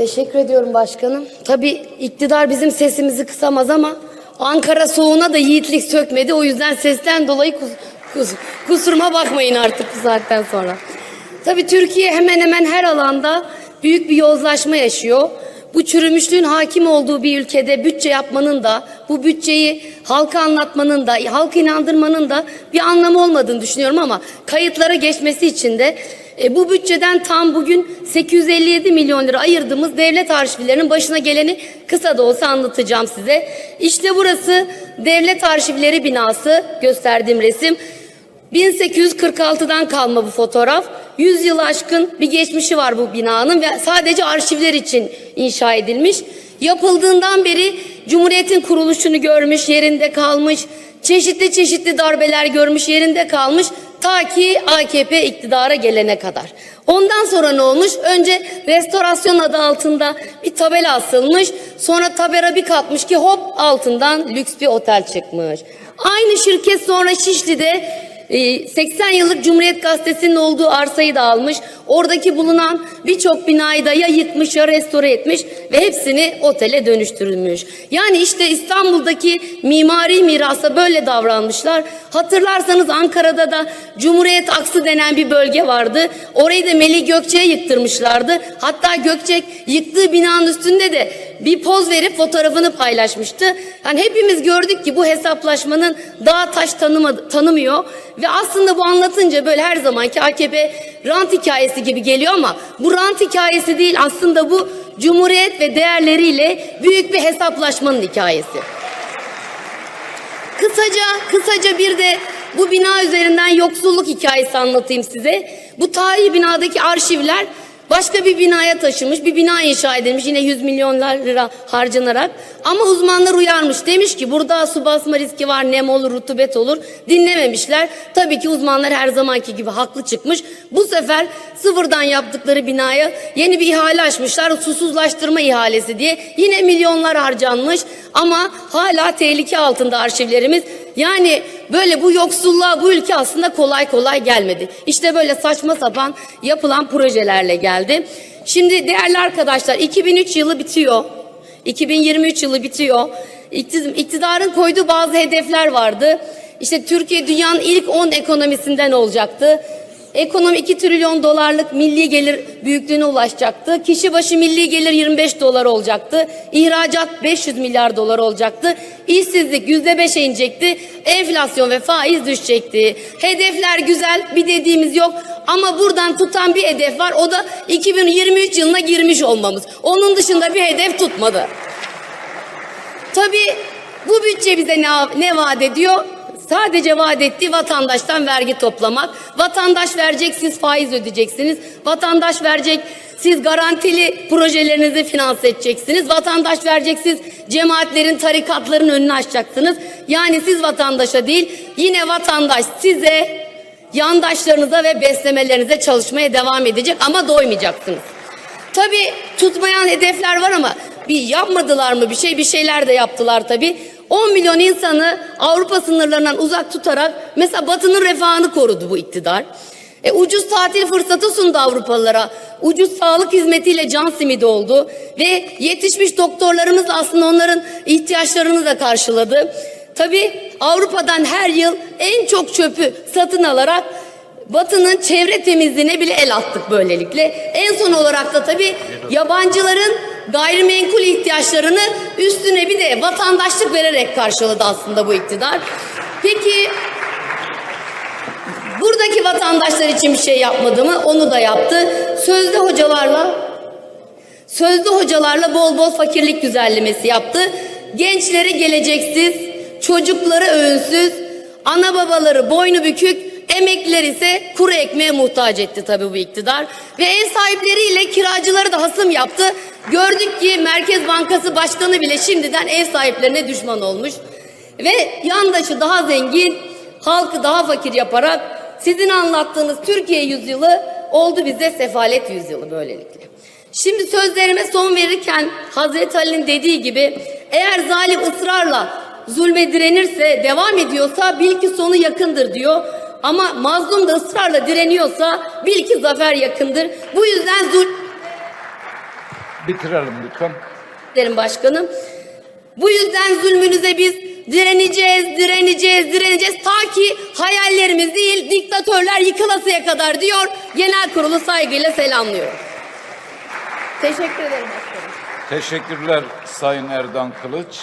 Teşekkür ediyorum başkanım. Tabii iktidar bizim sesimizi kısamaz ama Ankara soğuğuna da yiğitlik sökmedi. O yüzden sesten dolayı kus- kus- kusuruma bakmayın artık bu saatten sonra. Tabii Türkiye hemen hemen her alanda büyük bir yozlaşma yaşıyor. Bu çürümüşlüğün hakim olduğu bir ülkede bütçe yapmanın da, bu bütçeyi halka anlatmanın da, halkı inandırmanın da bir anlamı olmadığını düşünüyorum ama kayıtlara geçmesi için de e, bu bütçeden tam bugün 857 milyon lira ayırdığımız devlet arşivlerinin başına geleni kısa da olsa anlatacağım size. İşte burası devlet arşivleri binası gösterdiğim resim. 1846'dan kalma bu fotoğraf. 100 yıl aşkın bir geçmişi var bu binanın ve sadece arşivler için inşa edilmiş. Yapıldığından beri Cumhuriyet'in kuruluşunu görmüş, yerinde kalmış. Çeşitli çeşitli darbeler görmüş, yerinde kalmış. Ta ki AKP iktidara gelene kadar. Ondan sonra ne olmuş? Önce restorasyon adı altında bir tabela asılmış. Sonra tabela bir kalkmış ki hop altından lüks bir otel çıkmış. Aynı şirket sonra Şişli'de 80 yıllık Cumhuriyet Gazetesi'nin olduğu arsayı da almış. Oradaki bulunan birçok binayı da ya yıkmış ya restore etmiş ve hepsini otele dönüştürülmüş. Yani işte İstanbul'daki mimari mirasa böyle davranmışlar. Hatırlarsanız Ankara'da da Cumhuriyet Aksı denen bir bölge vardı. Orayı da Melih Gökçe'ye yıktırmışlardı. Hatta Gökçek yıktığı binanın üstünde de bir poz verip fotoğrafını paylaşmıştı. Yani hepimiz gördük ki bu hesaplaşmanın dağ taş tanımadı, tanımıyor ve aslında bu anlatınca böyle her zamanki AKP rant hikayesi gibi geliyor ama bu rant hikayesi değil aslında bu Cumhuriyet ve değerleriyle büyük bir hesaplaşmanın hikayesi. Kısaca kısaca bir de bu bina üzerinden yoksulluk hikayesi anlatayım size. Bu tarihi binadaki arşivler başka bir binaya taşınmış, bir bina inşa edilmiş yine 100 milyonlar lira harcanarak. Ama uzmanlar uyarmış. Demiş ki burada su basma riski var, nem olur, rutubet olur. Dinlememişler. Tabii ki uzmanlar her zamanki gibi haklı çıkmış. Bu sefer sıfırdan yaptıkları binaya yeni bir ihale açmışlar. Susuzlaştırma ihalesi diye. Yine milyonlar harcanmış ama hala tehlike altında arşivlerimiz. Yani böyle bu yoksulluğa bu ülke aslında kolay kolay gelmedi. İşte böyle saçma sapan yapılan projelerle geldi. Şimdi değerli arkadaşlar 2003 yılı bitiyor. 2023 yılı bitiyor. İktid- İktidarın koyduğu bazı hedefler vardı. İşte Türkiye dünyanın ilk 10 ekonomisinden olacaktı. Ekonomi 2 trilyon dolarlık milli gelir büyüklüğüne ulaşacaktı. Kişi başı milli gelir 25 dolar olacaktı. İhracat 500 milyar dolar olacaktı. İşsizlik %5'e inecekti. Enflasyon ve faiz düşecekti. Hedefler güzel bir dediğimiz yok. Ama buradan tutan bir hedef var. O da 2023 yılına girmiş olmamız. Onun dışında bir hedef tutmadı. Tabii bu bütçe bize ne, ne vaat ediyor? Sadece vaat ettiği vatandaştan vergi toplamak. Vatandaş verecek, siz faiz ödeyeceksiniz. Vatandaş verecek, siz garantili projelerinizi finanse edeceksiniz. Vatandaş verecek, siz cemaatlerin, tarikatların önünü açacaksınız. Yani siz vatandaşa değil, yine vatandaş size, yandaşlarınıza ve beslemelerinize çalışmaya devam edecek ama doymayacaksınız. Tabii tutmayan hedefler var ama bir yapmadılar mı bir şey bir şeyler de yaptılar tabii. 10 milyon insanı Avrupa sınırlarından uzak tutarak mesela Batı'nın refahını korudu bu iktidar. E, ucuz tatil fırsatı sundu Avrupalılara. Ucuz sağlık hizmetiyle can simidi oldu. Ve yetişmiş doktorlarımız aslında onların ihtiyaçlarını da karşıladı. Tabii Avrupa'dan her yıl en çok çöpü satın alarak Batı'nın çevre temizliğine bile el attık böylelikle. En son olarak da tabii yabancıların gayrimenkul ihtiyaçlarını üstüne bir de vatandaşlık vererek karşıladı aslında bu iktidar. Peki buradaki vatandaşlar için bir şey yapmadı mı? Onu da yaptı. Sözde hocalarla sözde hocalarla bol bol fakirlik güzellemesi yaptı. Gençleri geleceksiz, çocukları öğünsüz, ana babaları boynu bükük, Emekliler ise kuru ekmeğe muhtaç etti tabii bu iktidar. Ve ev sahipleriyle kiracıları da hasım yaptı. Gördük ki Merkez Bankası Başkanı bile şimdiden ev sahiplerine düşman olmuş. Ve yandaşı daha zengin, halkı daha fakir yaparak sizin anlattığınız Türkiye yüzyılı oldu bize sefalet yüzyılı böylelikle. Şimdi sözlerime son verirken Hazreti Ali'nin dediği gibi eğer zalim ısrarla zulme direnirse, devam ediyorsa bil ki sonu yakındır diyor. Ama mazlum da ısrarla direniyorsa bil ki zafer yakındır. Bu yüzden zul Bitirelim lütfen. derim başkanım. Bu yüzden zulmünüze biz direneceğiz, direneceğiz, direneceğiz ta ki hayallerimiz değil diktatörler yıkılasıya kadar diyor. Genel kurulu saygıyla selamlıyorum. Teşekkür ederim başkanım. Teşekkürler Sayın Erdan Kılıç.